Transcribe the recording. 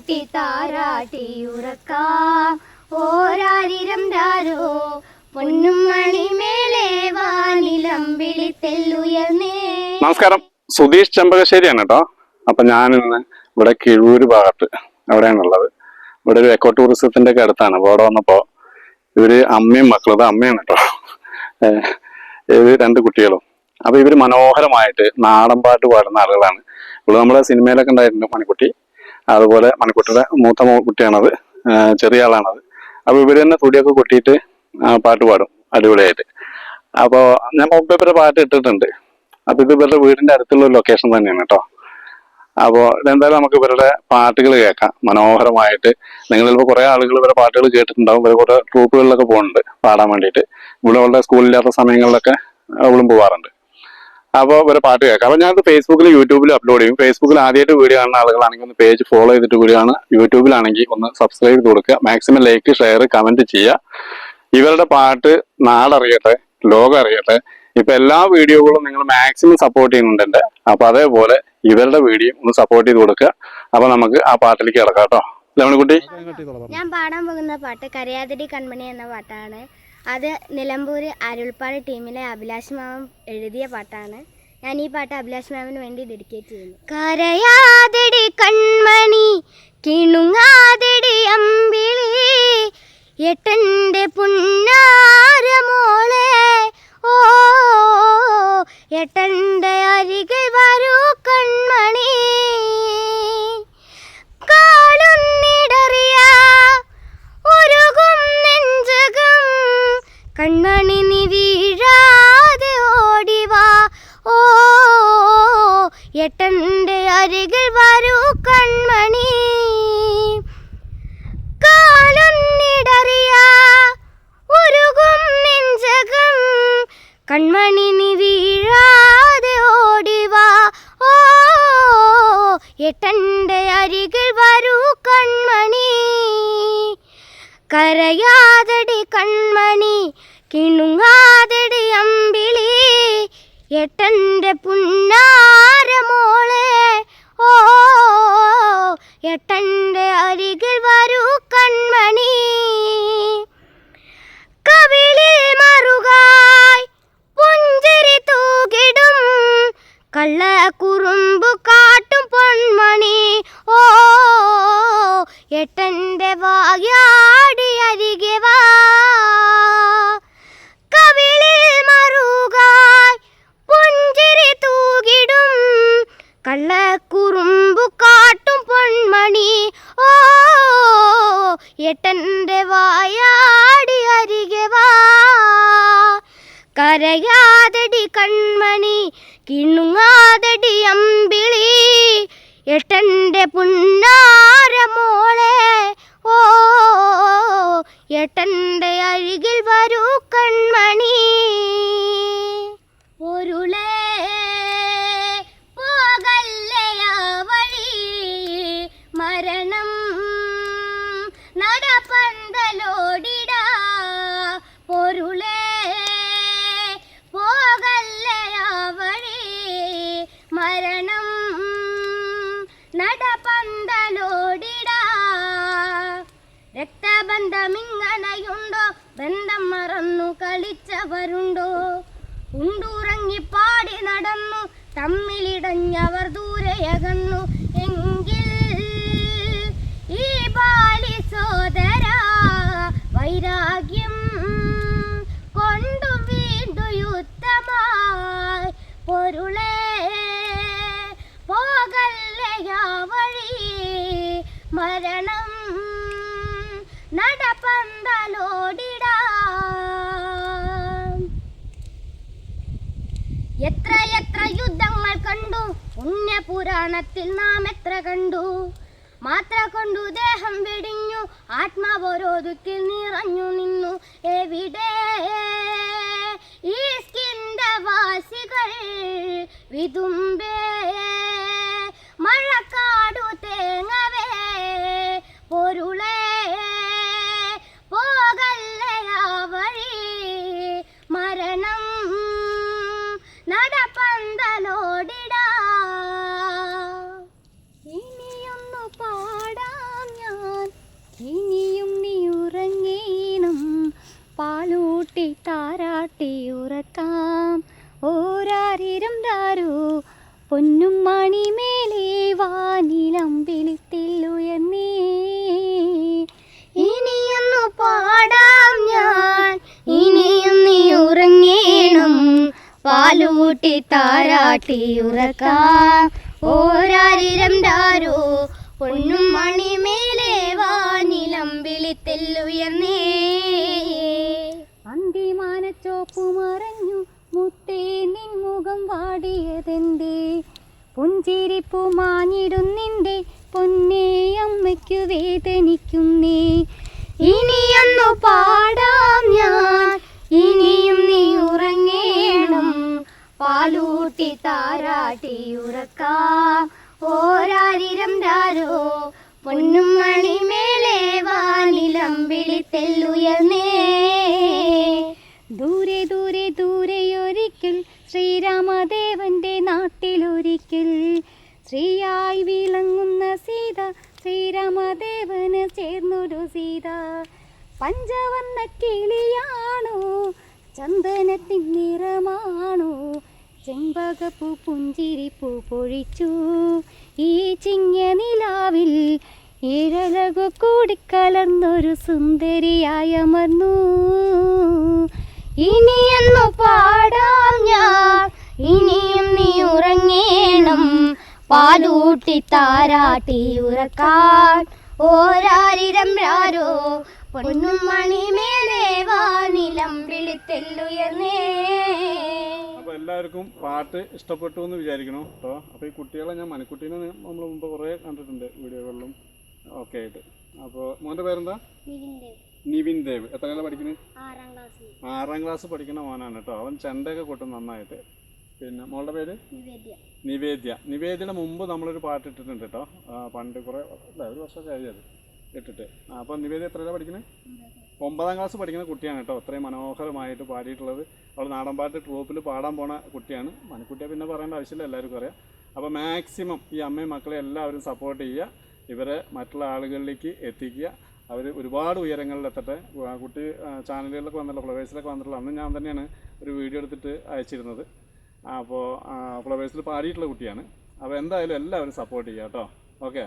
കൂട്ടി താരാട്ടി ഉറക്കാം. ഓരാരിരം രാരോ പൊന്നും മണിമേലെ വാനിലം വിളിത്തെല്ലുയർന്നേ നമസ്കാരം. സുധീഷ് ചെമ്പകശ്ശേരിയാണ് കേട്ടോ. അപ്പൊ ഞാൻ ഇന്ന് ഇവിടെ കിഴൂര് ഭാഗത്ത് അവിടെയാണുള്ളത്. ഇവിടെ ഒരു എക്കോ ടൂറിസത്തിന്റെ ഒക്കെ അടുത്താണ്. അപ്പൊ അവിടെ വന്നപ്പോ ഇവർ അമ്മയും മക്കളും അത് അമ്മയാണ് കേട്ടോ. ഇത് രണ്ട് കുട്ടികളും. അപ്പൊ ഇവർ മനോഹരമായിട്ട് നാടൻ പാട്ട് പാടുന്ന ആളുകളാണ്. ഇവിടെ നമ്മുടെ സിനിമയിലൊക്കെ ഉണ്ടായിരുന്നു മണിക്കുട്ടി അതുപോലെ മണിക്കുട്ടിയുടെ മൂത്ത കുട്ടിയാണത്. ചെറിയ ആളാണത്. അപ്പൊ ഇവർ തന്നെ തുടിയൊക്കെ കൊട്ടിയിട്ട് പാട്ട് പാടും അടിപൊളിയായിട്ട്. അപ്പോൾ ഞാൻ മുമ്പ് ഇവരുടെ പാട്ട് ഇട്ടിട്ടുണ്ട്. അപ്പോൾ ഇത് ഇവരുടെ വീടിന്റെ അടുത്തുള്ള ലൊക്കേഷൻ തന്നെയാണ് കേട്ടോ അപ്പോൾ എന്തായാലും നമുക്ക് ഇവരുടെ പാട്ടുകൾ കേൾക്കാം. മനോഹരമായിട്ട്. നിങ്ങൾ ചിലപ്പോൾ കുറെ ആളുകൾ ഇവരുടെ പാട്ടുകൾ കേട്ടിട്ടുണ്ടാവും. ഇവരെ കുറേ ട്രൂപ്പുകളിലൊക്കെ പോകുന്നുണ്ട് പാടാൻ വേണ്ടിയിട്ട്. ഇവിടെ സ്കൂളില്ലാത്ത സമയങ്ങളിലൊക്കെ അവളും പോവാറുണ്ട്. അപ്പോൾ ഒരു പാട്ട് കേൾക്കാം. അപ്പൊ ഞാനത് ഫേസ്ബുക്കിലും യൂട്യൂബിലും അപ്ലോഡ് ചെയ്യും. ഫേസ്ബുക്കിൽ ആദ്യമായിട്ട് വീഡിയോ കാണുന്ന ആളുകളാണെങ്കിൽ ഒന്ന് പേജ് ഫോളോ ചെയ്തിട്ട് കൂടിയാണ് യൂട്യൂബിലാണെങ്കിൽ ഒന്ന് സബ്സ്ക്രൈബ് ചെയ്ത് കൊടുക്കുക. മാക്സിമം ലൈക്ക് ഷെയർ കമന്റ് ചെയ്യുക. ഇവരുടെ പാട്ട് നാടറിയട്ടെ ലോകം അറിയട്ടെ ഇപ്പൊ എല്ലാ വീഡിയോകളും നിങ്ങൾ മാക്സിമം സപ്പോർട്ട് ചെയ്യുന്നുണ്ട്. എന്റെ അപ്പൊ അതേപോലെ ഇവരുടെ വീഡിയോ ഒന്ന് സപ്പോർട്ട് ചെയ്ത് കൊടുക്കുക. അപ്പൊ നമുക്ക് ആ പാട്ടിലേക്ക് കിടക്കാം കേട്ടോ. ലവണിക്കുട്ടി ഞാൻ പാടാൻ പോകുന്ന പാട്ട് കരയാതിരി കൺമണി എന്ന പാട്ടാണ്. അത് നിലമ്പൂർ അരുൾപ്പാട് ടീമിലെ അഭിലാഷ് മാമൻ എഴുതിയ പാട്ടാണ്. ഞാൻ ഈ പാട്ട് അഭിലാഷ് മാമിന് വേണ്ടി ഡെഡിക്കേറ്റ് ചെയ്യുന്നു. കരയാതെടി കൺമണി കിണുങ്ങാതെടി അമ്പിളി എട്ടന്റെ പുന്നാരമോളെ നീ വീഴാതെ ഓടിവാ. ഓ എട്ടന്റെ അരികിൽ വരൂ കൺമണി. ഉരുകും കൺമണി നീ വീഴാതെ ഓടിവാ. ഓ എട്ടന്റെ അരികിൽ വരൂ കൺമണി. കരയാതടി കൺമണി കിണുങ്ങാതടി അമ്പിളി. എട്ടന്റെ പുന്നാരമോളെ കരയാതടി കൺമണി കിണുങ്ങാതടി അമ്പിളി. എട്ടന്റെ പുന്നാരമോളെ ഓ എട്ടന്റെ അരികിൽ കളിച്ചവരുണ്ടോ? ഉണ്ടുറങ്ങി പാടി നടന്നു തമ്മിലിടഞ്ഞവർ ദൂരെയകന്നു. എങ്കിൽ ഈ ബാലി സോദര വൈരാഗ്യം കൊണ്ടു വീണ്ടു യുദ്ധമായി. പൊരുളേ പോകല്ലയാ വഴി? മരണം നടപ്പന്തലോടിടാ എത്ര എത്ര യുദ്ധങ്ങൾ കണ്ടു. പുണ്യപുരാണത്തിൽ നാം എത്ര കണ്ടു. മാത്ര കൊണ്ടു ദേഹം വെടിഞ്ഞു. ആത്മാവോരോതുക്കിൽ നിറഞ്ഞു നിന്നു. എവിടെ? ഈ സ്കിന്ദവാസികൾ വിതുമ്പേ. താരാട്ടിയുറക്കാം ഓരാരിരം ദാരോ പൊന്നും മണിമേലേ വാനിലം വിളിത്തില്ലുയർന്നേ ഇനിയൊന്നു പാടാം ഞാൻ ഇനിയും നീ ഉറങ്ങേണം. പാലൂട്ടി താരാട്ടി ഉറക്കാം. ഓരാരിരം ഡാരോ പൊന്നും മണിമേലേ വാനിലം വിളിത്തെല്ലുയർന്നേ അന്തിമാനച്ചോപ്പു മറഞ്ഞു മുത്തേ നിൻമുഖം വാടിയതെന്തേ? പുഞ്ചിരിപ്പു മാഞ്ഞിടുന്നിന്റെ പൊന്നേ അമ്മയ്ക്കു വേദനിക്കുന്നേ. ഇനിയൊന്നു പാടാം ഞാൻ ഇനിയും നീ ഉറങ്ങേണം. പാലൂട്ടി താരാട്ടി ഉറക്കാം. ഓരാരിരം രാരോ പൊന്നും മണിമേലേ വാനിലം സീത. പഞ്ചവർണ കിളിയാണോ ചന്ദനത്തിൻ നിറമാണോ. ചെമ്പകപ്പൂ പുഞ്ചിരിപ്പൂ പൊഴിച്ചു. ഈ ചിങ്ങ നിലാവിൽ ഇഴലകു കൂടിക്കലർന്നൊരു സുന്ദരിയായി അമർന്നു. ഇനിയെന്നു പാടാം ഞാൻ ഇനിയും നീ ഉറങ്ങേണം. പാലൂട്ടി താരാട്ടി ഉറക്കാൻ. ഓരാരിരം രാരോ പൊന്നും മണിമേലേ വാനിലം വിളിത്തെല്ലുയർന്നേ. അപ്പോൾ എല്ലാവർക്കും പാട്ട് ഇഷ്ടപ്പെട്ടു എന്ന് വിചാരിക്കണം കേട്ടോ. അപ്പോൾ ഈ കുട്ടികളെ ഞാൻ മണിക്കുട്ടീനെ നമ്മൾ മുമ്പ് കുറേ കണ്ടിട്ടുണ്ട് വീഡിയോകളിലും ഒക്കെ ആയിട്ട്. അപ്പോൾ മോന്റെ പേരെന്താ? നിവിൻ ദേവ്. എത്രയാണ് പഠിക്കുന്നത് ആറാം ക്ലാസ് പഠിക്കുന്ന മോനാണ് കേട്ടോ. അവൻ ചെണ്ടയൊക്കെ കൊട്ടും നന്നായിട്ട്. പിന്നെ മോളുടെ പേര്? നിവേദ്യ. നിവേദ്യ. നിവേദ്യയുടെ മുമ്പ് നമ്മളൊരു പാട്ട് ഇട്ടിട്ടുണ്ട് കേട്ടോ പണ്ട് കുറേ അല്ല ഒരു വർഷം കഴിഞ്ഞത് ഇട്ടിട്ട്. അപ്പോൾ നിവേദ്യ എത്രയാണ് പഠിക്കുന്നത് ഒമ്പതാം ക്ലാസ് പഠിക്കുന്ന കുട്ടിയാണ് കേട്ടോ അത്രയും മനോഹരമായിട്ട് പാടിയിട്ടുള്ളത്. അവൾ നാടൻപാട്ട് ട്രൂപ്പിൽ പാടാൻ പോണ കുട്ടിയാണ്. മണിക്കുട്ടിയെ പിന്നെ പറയേണ്ട ആവശ്യമില്ല എല്ലാവർക്കും അറിയാം. അപ്പോൾ മാക്സിമം ഈ അമ്മയും മക്കളെ എല്ലാവരും സപ്പോർട്ട് ചെയ്യുക. ഇവരെ മറ്റുള്ള ആളുകളിലേക്ക് എത്തിക്കുക. അവർ ഒരുപാട് ഉയരങ്ങളിൽ എത്തട്ടെ. കുട്ടി ചാനലുകളിലൊക്കെ വന്നിട്ടുള്ള ഫ്ലവേഴ്സിലൊക്കെ വന്നിട്ടുള്ള അന്ന് ഞാൻ തന്നെയാണ് ഒരു വീഡിയോ എടുത്തിട്ട് അയച്ചിരുന്നത്. അപ്പോൾ ഫ്ലവേഴ്സിൽ പാടിയിട്ടുള്ള കുട്ടിയാണ്. അപ്പോൾ എന്തായാലും എല്ലാവരും സപ്പോർട്ട് ചെയ്യുക കേട്ടോ ഓക്കെ